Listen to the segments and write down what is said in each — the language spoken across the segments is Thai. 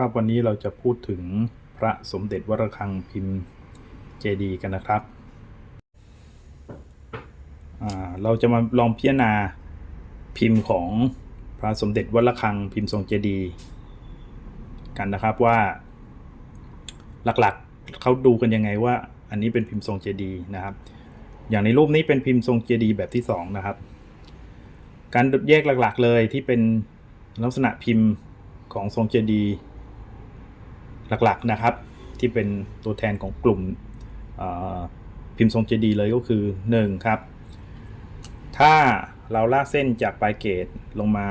ครับวันนี้เราจะพูดถึงพระสมเด็จวรคังพิมพ์เจดีกันนะครับ เราจะมาลองพิจารณาพิมพ์ของพระสมเด็จวรคังพิมพ์ทรงเจดีกันนะครับว่าหลักๆเขาดูกันยังไงว่า อันนี้เป็นพิมพ์ทรงเจดีนะครับ อย่างในรูปนี้เป็นพิมพ์ทรงเจดีแบบที่สองนะครับ การแยกหลักๆเลยที่เป็นลักษณะพิมพ์ของทรงเจดี หลักๆนะครับ ที่เป็นตัวแทนของกลุ่มพิมพ์ทรงเจดีย์เลยก็คือ 1 ครับ ถ้าเราลากเส้นจากปลายเกตลงมา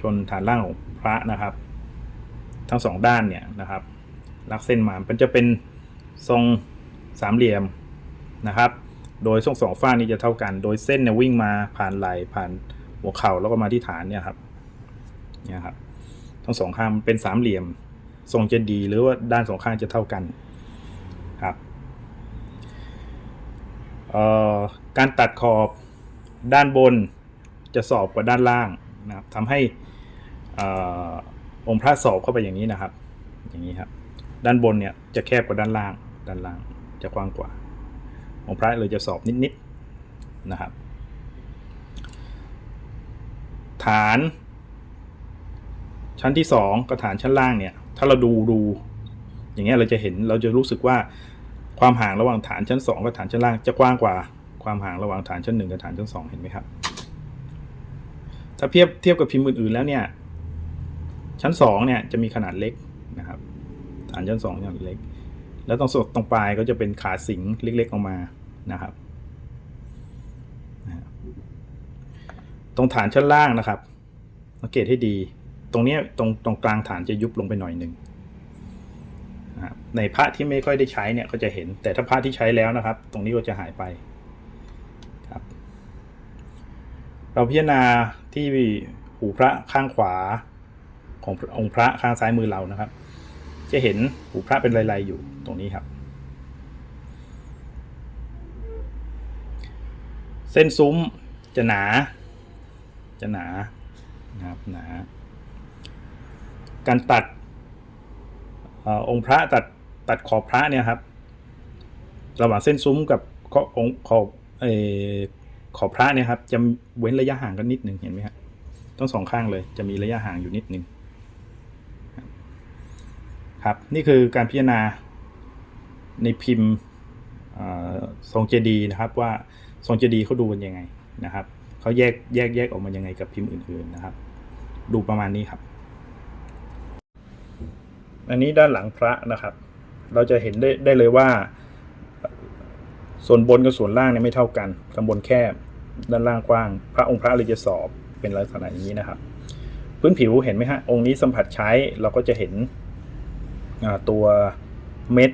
ชนฐานล่างของพระนะครับ ทั้งสองด้านเนี่ยนะครับลากเส้นมามันจะเป็นทรงสามเหลี่ยมนะครับ โดยทรงสองฝ้านี้จะเท่ากัน โดยเส้นเนี่ยวิ่งมาผ่านไหล่ผ่านหัวเข่าแล้วก็มาที่ฐานเนี่ยครับเนี่ยครับทั้งสองข้างเป็นสามเหลี่ยม ทรงจะดีหรือว่าด้านสองข้างจะเท่ากันครับการตัดขอบด้านบนจะสอบกว่าด้านล่างนะครับทำให้อองค์พระสอบเข้าไปอย่างนี้นะครับ อย่างนี้ครับ ด้านบนเนี่ยจะแคบกว่าด้านล่าง ด้านล่างจะกว้างกว่า องค์พระเลยจะสอบนิดๆนะครับ ฐาน ชั้นที่สองกับฐานชั้นล่างเนี่ย ถ้าเราดูดู อย่างเงี้ยเราจะเห็นเราจะรู้สึกว่าความห่างระหว่างฐานชั้นสองกับฐานชั้นล่างจะกว้างกว่าความห่างระหว่างฐานชั้นหนึ่งกับฐานชั้นสองเห็นไหมครับ ถ้าเทียบเทียบกับพิมพ์อื่นๆแล้วเนี่ย ชั้นสองเนี่ยจะมีขนาดเล็กนะครับ ฐานชั้นสองขนาดเล็ก แล้วตรงส่วนตรงปลายก็จะเป็นขาสิงเล็กๆออกมานะครับ ตรงฐานชั้นล่างนะครับสังเกตให้ดี ตรงนี้ตรงตรงกลางฐานจะยุบลงไปหน่อยหนึ่งในพระที่ไม่ค่อยได้ใช้เนี่ยก็จะเห็น แต่ถ้าพระที่ใช้แล้วนะครับ ตรงนี้ก็จะหายไปครับ เราพิจารณาที่หูพระข้างขวาขององค์พระข้างซ้ายมือเรานะครับ จะเห็นหูพระเป็นลายๆอยู่ตรงนี้ครับ เส้นซุ้มจะหนา จะหนานะครับหนา การตัดอองค์พระตัดตัดขอบพระเนี่ยครับ ระหว่างเส้นซุ้มกับขอบองขอบเอขอบพระเนี่ยครับ จะเว้นระยะห่างกันนิดหนึ่งเห็นไหมครับทั้งสองข้างเลยจะมีระยะห่างอยู่นิดหนึ่งครับนี่คือการพิจารณาในพิมพ์ทรงเจดีย์นะครับว่าทรงเจดีย์เขาดูกันยังไงนะครับเขาแยกแยกแยกออกมายังไงกับพิมพ์อื่นๆนะครับ ดูประมาณนี้ครับ อันนี้ด้านหลังพระนะครับ เราจะเห็นได้ได้เลยว่า ส่วนบนกับส่วนล่างเนี่ยไม่เท่ากันข้างบนแคบ ด้านล่างกว้าง พระองค์พระเลยจะสอบเป็นลักษณะอย่างนี้นะครับ พื้นผิวเห็นไหมฮะ องค์นี้สัมผัสใช้เราก็จะเห็นตัวเม็ด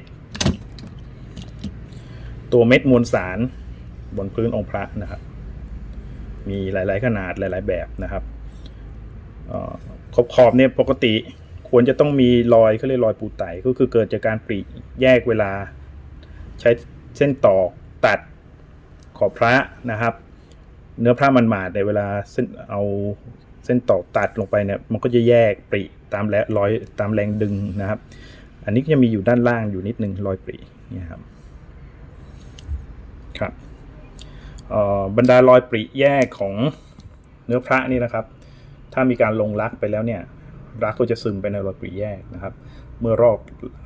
ตัวเม็ดมวลสารบนพื้นองค์พระนะครับ มีหลาย ๆ ขนาดหลาย ๆ แบบนะครับออขอบขอบเนี่ยปกติ ควรจะต้องมีรอยเขาเรียกรอยปูไตก็คือเกิดจากการปริแยกเวลา ใช้เส้นตอกตัดขอบพระนะครับ เนื้อพระมันหมาดในเวลาเส้นเอาเส้นตอกตัดลงไปเนี่ยมันก็จะแยกปริตามแรงรอยตามแรงดึงนะครับ อันนี้ก็จะมีอยู่ด้านล่างอยู่นิดนึงรอยปรินี่ครับครับเอ่อบรรดารอยปริแยกของเนื้อพระนี่นะครับ ถ้ามีการลงรักไปแล้วเนี่ย รักก็จะซึมไปในรอยปริแยกนะครับ เมื่อลอก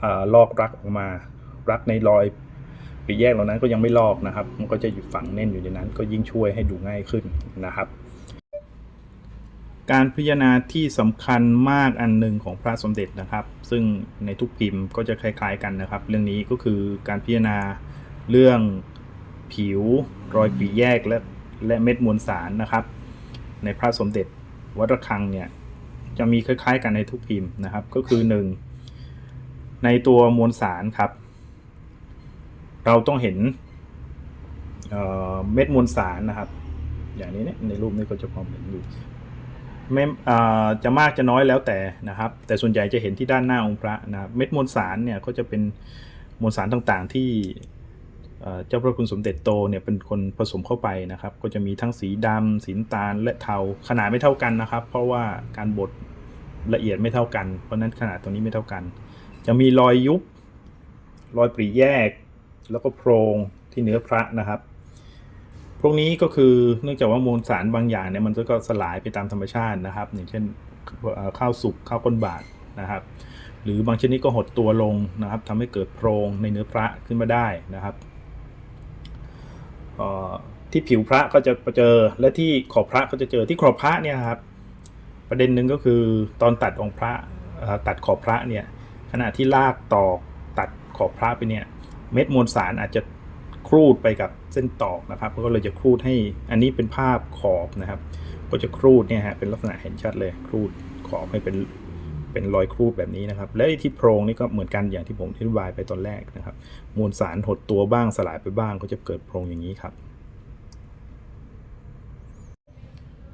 อลอกรักออกมา รักในรอยปริแยกเหล่านั้นก็ยังไม่ลอกนะครับ มันก็จะอยู่ฝังแน่นอยู่ในนั้น ก็ยิ่งช่วยให้ดูง่ายขึ้นนะครับ การพิจารณาที่สำคัญมากอันหนึ่งของพระสมเด็จนะครับ ซึ่งในทุกพิมพ์ก็จะคล้ายๆกันนะครับ เรื่องนี้ก็คือการพิจารณาเรื่องผิวรอยปรีแยกและและเม็ดมวลสารนะครับ ในพระสมเด็จวัดระฆังเนี่ย จะมีคล้ายๆ กันในทุกพิมพ์นะครับ ก็คือ 1 ในตัวมวลสารครับ เราต้องเห็นเเม็ดมวลสารนะครับ อย่างนี้เนี่ยในรูปนี้ก็จะพอเห็นอยู่ไม่จะมากจะน้อยแล้วแต่นะครับ แต่ส่วนใหญ่จะเห็นที่ด้านหน้าองค์พระนะครับเม็ดมวลสารเนี่ยก็จะเป็นมวลสารต่างๆที่ เจ้าพระคุณสมเด็จโตเนี่ยเป็นคนผสมเข้าไปนะครับ ก็จะมีทั้งสีดำสีตาลและเทาขนาดไม่เท่ากันนะครับ เพราะว่าการบดละเอียดไม่เท่ากัน เพราะนั้นขนาดตรงนี้ไม่เท่ากัน จะมีรอยยุบรอยปริแยก แล้วก็โพรงที่เนื้อพระนะครับ พวกนี้ก็คือเนื่องจากว่ามวลสารบางอย่างเนี่ยมันก็สลายไปตามธรรมชาตินะครับ อย่างเช่นข้าวสุกข้าวก้นบาทนะครับหรือบางชนิดก็หดตัวลงนะครับทำให้เกิดโพรงในเนื้อพระขึ้นมาได้นะครับ ที่ผิวพระก็จะเจอและที่ขอบพระก็จะเจอที่ขอบพระเนี่ยครับ ประเด็นหนึ่งก็คือตอนตัดองค์พระตัดขอบพระเนี่ยขณะที่ลากตอกตัดขอบพระไปเนี่ยเม็ดมวลสารอาจจะครูดไปกับเส้นตอกนะครับก็เลยจะครูดให้อันนี้เป็นภาพขอบนะครับ ก็จะครูดเนี่ยฮะเป็นลักษณะเห็นชัดเลยครูดขอบให้เป็น เป็นรอยครูดแบบนี้นะครับ และที่โพรงนี่ก็เหมือนกันอย่างที่ผมอธิบายไปตอนแรกนะครับ มวลสารหดตัวบ้างสลายไปบ้างก็จะเกิดโพรงอย่างนี้ครับ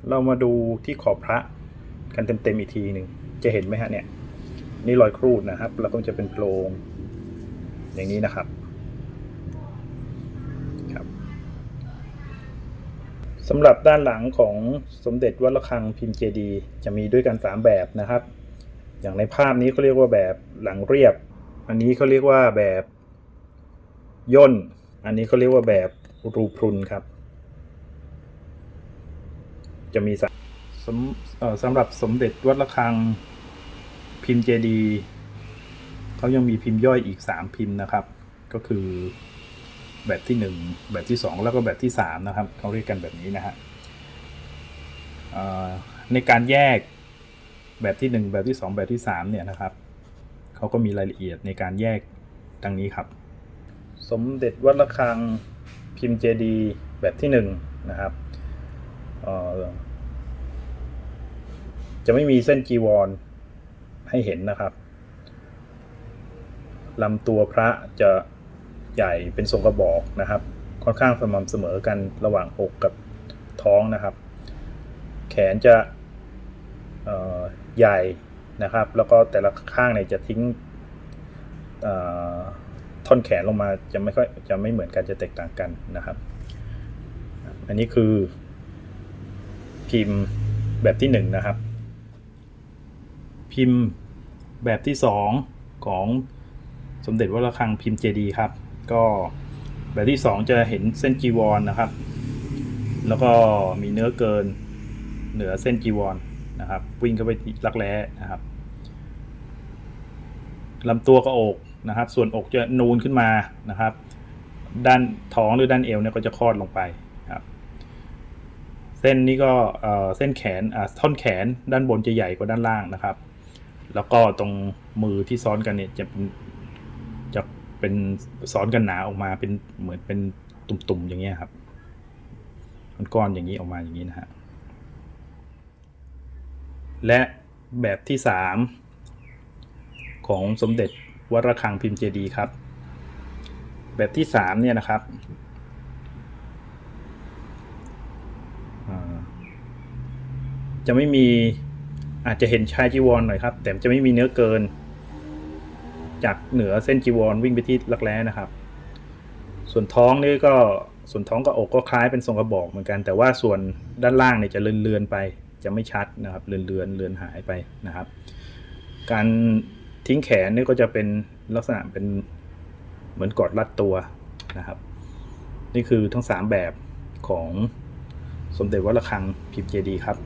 เรามาดูที่ขอบพระกันเต็มๆอีกทีหนึ่งจะเห็นไหมฮะเนี่ยนี่รอยครูดนะครับ แล้วก็จะเป็นโพรงอย่างนี้นะครับครับสำหรับด้านหลังของสมเด็จวัดระฆังพิมพ์เจดี จะมีด้วยกัน 3 แบบนะครับ อย่างในภาพนี้เขาเรียกว่าแบบหลังเรียบ อันนี้เขาเรียกว่าแบบย่น อันนี้เขาเรียกว่าแบบรูพรุนครับ จะมีสสำสำหรับสมเด็จวัดระฆังพิมพ์เจดีเขายังมีพิมพ์ย่อยอีก 3 พิมพ์นะครับ ก็คือแบบที่ 1 แบบที่ 2 แล้วก็แบบที่ 3 นะครับเขาเรียกกันแบบนี้นะฮะในการแยก แบบที่ 1 แบบที่ 2 แบบที่ 3 เนี่ยนะครับ เขาก็มีรายละเอียดในการแยกดังนี้ครับ สมเด็จวัดระฆังพิมพ์เจดีแบบที่ 1 นะครับ จะไม่มีเส้นจีวรให้เห็นนะครับลำตัวพระจะใหญ่เป็นทรงกระบอกนะครับ ค่อนข้างสม่ำเสมอกันระหว่างอกกับท้องนะครับ แขนจะ ใหญ่นะครับ แล้วก็แต่ละข้างเนี่ยจะทิ้งท่อนแขนลงมาจะไม่ค่อยจะไม่เหมือนกันจะแตกต่างกันนะครับ อันนี้คือพิมพ์แบบที่หนึ่งนะครับ พิมพ์แบบที่สองของสมเด็จวัดระฆังพิมพ์เจดีย์ครับ ก็แบบที่สองจะเห็นเส้นจีวรนะครับ แล้วก็มีเนื้อเกินเหนือเส้นจีวร นะครับ วิ่งเข้าไปรักแร้นะครับลำตัวกับอกนะครับ ส่วนอกจะนูนขึ้นมานะครับ ด้านท้องหรือด้านเอวเนี่ยก็จะคลอดลงไปครับ เส้นนี้ก็เส้นแขนอ่าท่อนแขนด้านบนจะใหญ่กว่าด้านล่างนะครับ แล้วก็ตรงมือที่ซ้อนกันเนี่ยจะเป็นจะเป็นซ้อนกันหนาออกมาเป็นเหมือนเป็นตุ่มๆอย่างเงี้ยครับก้อนๆอย่างนี้ออกมาอย่างนี้นะฮะ และแบบที่สามของสมเด็จวัดระฆังพิมพ์เจดีครับ แบบที่สามเนี่ยนะครับจะไม่มีอาจจะเห็นชายจีวรหน่อยครับ แต่จะไม่มีเนื้อเกิน จากเหนือเส้นจีวรวิ่งไปที่รักแร้นะครับ ส่วนท้องนี่ก็ส่วนท้องกับอกก็คล้ายเป็นทรงกระบอกเหมือนกัน แต่ว่าส่วนด้านล่างเนี่ยจะเลื่อนๆไป จะไม่ชัดนะครับเลือนเลือนๆเลือนหายไปนะครับ การทิ้งแขนนี่ก็จะเป็นลักษณะเป็นเหมือนกอดรัดตัวนะครับ นี่คือทั้งสามแบบของสมเด็จวัดระฆังพิมพ์เจดีครับ